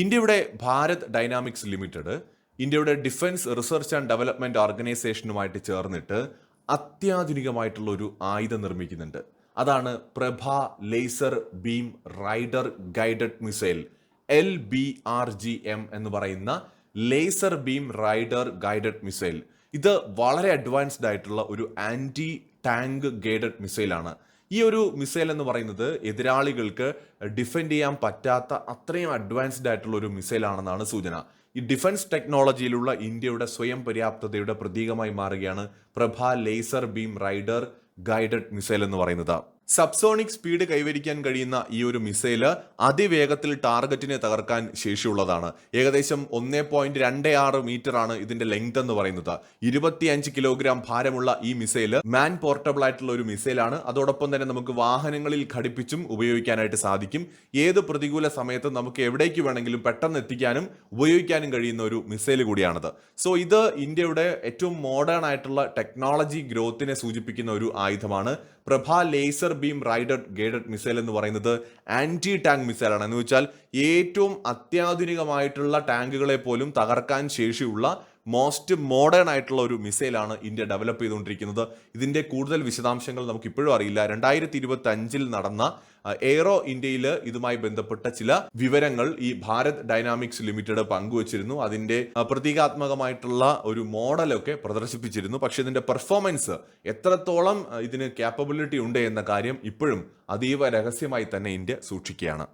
ഇന്ത്യയുടെ Bharat dynamics limited ഇന്ത്യയുടെ defence research and development ഓർഗനൈസേഷനുമായിട്ട് ചേർന്നിട്ട് അത്യാധുനികമായിട്ടുള്ള ഒരു ആയുധം നിർമ്മിക്കുന്നുണ്ട്. അതാണ് Prabha laser beam rider guided missile L B R G M എന്ന് പറയുന്ന laser beam rider guided missile. ഇത് വളരെ അഡ്വാൻസ്ഡ് ആയിട്ടുള്ള ഒരു ആന്റി ടാങ്ക് ഗൈഡഡ് മിസൈലാണ്. ഈ ഒരു മിസൈൽ എന്ന് പറയുന്നത് എതിരാളികൾക്ക് ഡിഫെൻഡ് ചെയ്യാൻ പറ്റാത്ത അത്രയും അഡ്വാൻസ്ഡ് ആയിട്ടുള്ള ഒരു മിസൈലാണെന്നാണ് സൂചന. ഈ ഡിഫൻസ് ടെക്നോളജിയിലുള്ള ഇന്ത്യയുടെ സ്വയം പര്യാപ്തതയുടെ പ്രതീകമായി മാറുകയാണ് Prabha laser beam rider guided missile എന്ന് പറയുന്നത്. സബ്സോണിക് സ്പീഡ് കൈവരിക്കാൻ കഴിയുന്ന ഈ ഒരു മിസൈൽ അതിവേഗത്തിൽ ടാർഗറ്റിനെ തകർക്കാൻ ശേഷിയുള്ളതാണ്. ഏകദേശം ഒന്നേ പോയിന്റ് രണ്ട് ആറ് മീറ്റർ ആണ് ഇതിന്റെ ലെങ്ത് എന്ന് പറയുന്നത്. ഇരുപത്തിയഞ്ച് കിലോഗ്രാം ഭാരമുള്ള ഈ മിസൈൽ മാൻ പോർട്ടബിൾ ആയിട്ടുള്ള ഒരു മിസൈലാണ്. അതോടൊപ്പം തന്നെ നമുക്ക് വാഹനങ്ങളിൽ ഘടിപ്പിച്ചും ഉപയോഗിക്കാനായിട്ട് സാധിക്കും. ഏത് പ്രതികൂല സമയത്ത് നമുക്ക് എവിടേക്ക് വേണമെങ്കിലും പെട്ടെന്ന് എത്തിക്കാനും ഉപയോഗിക്കാനും കഴിയുന്ന ഒരു മിസൈൽ കൂടിയാണത്. സോ ഇത് ഇന്ത്യയുടെ ഏറ്റവും മോഡേൺ ആയിട്ടുള്ള ടെക്നോളജി ഗ്രോത്തിനെ സൂചിപ്പിക്കുന്ന ഒരു ആയുധമാണ്. Prabha laser beam rider guided missile എന്ന് പറയുന്നത് ആന്റി ടാങ്ക് മിസൈലാണ്. എന്ന് വെച്ചാൽ ഏറ്റവും അത്യാധുനികമായിട്ടുള്ള ടാങ്കുകളെ പോലും തകർക്കാൻ ശേഷിയുള്ള മോസ്റ്റ് മോഡേൺ ആയിട്ടുള്ള ഒരു മിസൈലാണ് ഇന്ത്യ ഡെവലപ്പ് ചെയ്തുകൊണ്ടിരിക്കുന്നത്. ഇതിന്റെ കൂടുതൽ വിശദാംശങ്ങൾ നമുക്ക് ഇപ്പോഴും അറിയില്ല. രണ്ടായിരത്തി ഇരുപത്തി അഞ്ചിൽ നടന്ന എയറോ ഇന്ത്യയിൽ ഇതുമായി ബന്ധപ്പെട്ട ചില വിവരങ്ങൾ ഈ ഭാരത് ഡൈനാമിക്സ് ലിമിറ്റഡ് പങ്കുവച്ചിരുന്നു. അതിന്റെ പ്രതീകാത്മകമായിട്ടുള്ള ഒരു മോഡലൊക്കെ പ്രദർശിപ്പിച്ചിരുന്നു. പക്ഷേ ഇതിന്റെ പെർഫോമൻസ് എത്രത്തോളം ഇതിന് ക്യാപ്പബിലിറ്റി ഉണ്ട് എന്ന കാര്യം ഇപ്പോഴും അതീവ രഹസ്യമായി തന്നെ ഇന്ത്യ സൂക്ഷിക്കുകയാണ്.